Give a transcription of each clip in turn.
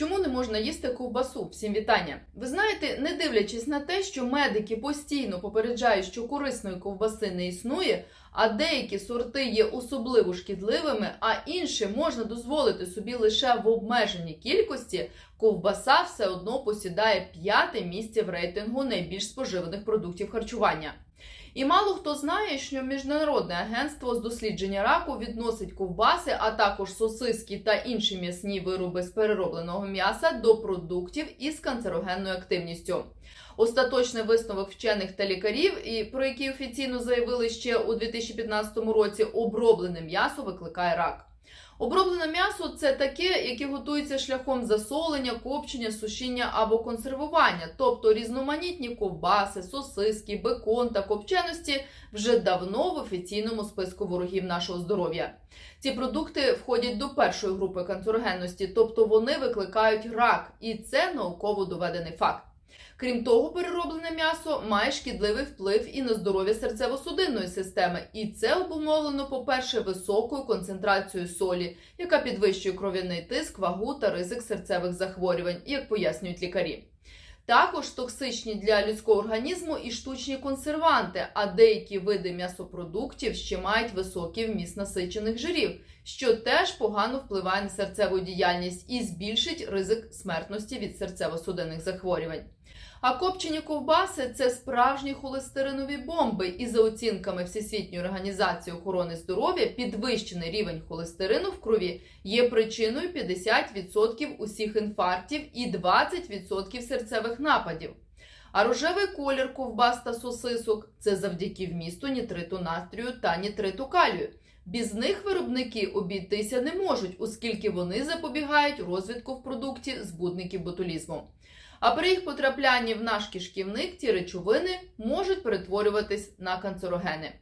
Чому не можна їсти ковбасу? Всім вітання. Ви знаєте, не дивлячись на те, що медики постійно попереджають, що корисної ковбаси не існує, а деякі сорти є особливо шкідливими, а інші можна дозволити собі лише в обмеженій кількості, ковбаса все одно посідає п'яте місце в рейтингу найбільш споживаних продуктів харчування. І мало хто знає, що Міжнародне агентство з дослідження раку відносить ковбаси, а також сосиски та інші м'ясні вироби з переробленого м'яса до продуктів із канцерогенною активністю. Остаточний висновок вчених та лікарів, і про які офіційно заявили ще у 2015 році, оброблене м'ясо викликає рак. Оброблене м'ясо це таке, яке готується шляхом засолення, копчення, сушіння або консервування, тобто різноманітні ковбаси, сосиски, бекон та копченості вже давно в офіційному списку ворогів нашого здоров'я. Ці продукти входять до першої групи канцерогенності, тобто вони викликають рак, і це науково доведений факт. Крім того, перероблене м'ясо має шкідливий вплив і на здоров'я серцево-судинної системи, і це обумовлено, по-перше, високою концентрацією солі, яка підвищує кров'яний тиск, вагу та ризик серцевих захворювань, як пояснюють лікарі. Також токсичні для людського організму і штучні консерванти, а деякі види м'ясопродуктів ще мають високий вміст насичених жирів, що теж погано впливає на серцеву діяльність і збільшить ризик смертності від серцево-судинних захворювань. А копчені ковбаси це справжні холестеринові бомби, і за оцінками Всесвітньої організації охорони здоров'я, підвищений рівень холестерину в крові є причиною 50% усіх інфарктів і 20% серцевих нападів. А рожевий колір ковбас та сосисок це завдяки вмісту нітриту натрію та нітриту калію. Без них виробники обійтися не можуть, оскільки вони запобігають розвитку в продукті збудників ботулізму. А при їх потраплянні в наш кишківник ті речовини можуть перетворюватись на канцерогени.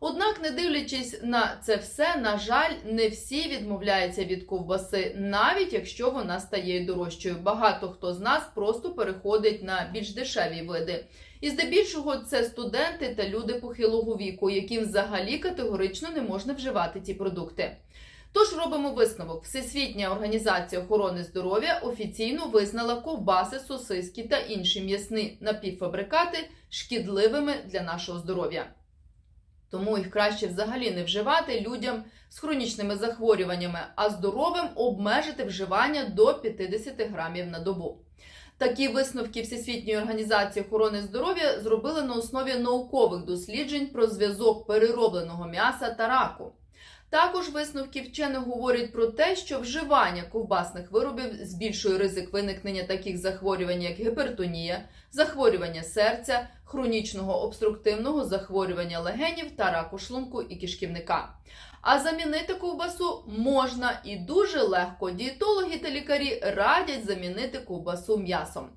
Однак, не дивлячись на це все, на жаль, не всі відмовляються від ковбаси, навіть якщо вона стає дорожчою. Багато хто з нас просто переходить на більш дешеві види. І здебільшого це студенти та люди похилого віку, яким взагалі категорично не можна вживати ті продукти. Тож робимо висновок: Всесвітня організація охорони здоров'я офіційно визнала ковбаси, сосиски та інші м'ясні напівфабрикати шкідливими для нашого здоров'я. Тому їх краще взагалі не вживати людям з хронічними захворюваннями, а здоровим обмежити вживання до 50 грамів на добу. Такі висновки Всесвітньої організації охорони здоров'я зробили на основі наукових досліджень про зв'язок переробленого м'яса та раку. Також висновки вчених говорять про те, що вживання ковбасних виробів збільшує ризик виникнення таких захворювань, як гіпертонія, захворювання серця, хронічного обструктивного захворювання легенів та раку шлунку і кишківника. А замінити ковбасу можна і дуже легко. Дієтологи та лікарі радять замінити ковбасу м'ясом.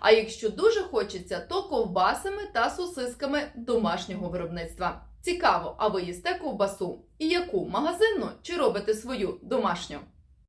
А якщо дуже хочеться, то ковбасами та сосисками домашнього виробництва. Цікаво, а ви їсте ковбасу? І яку магазинну чи робите свою домашню?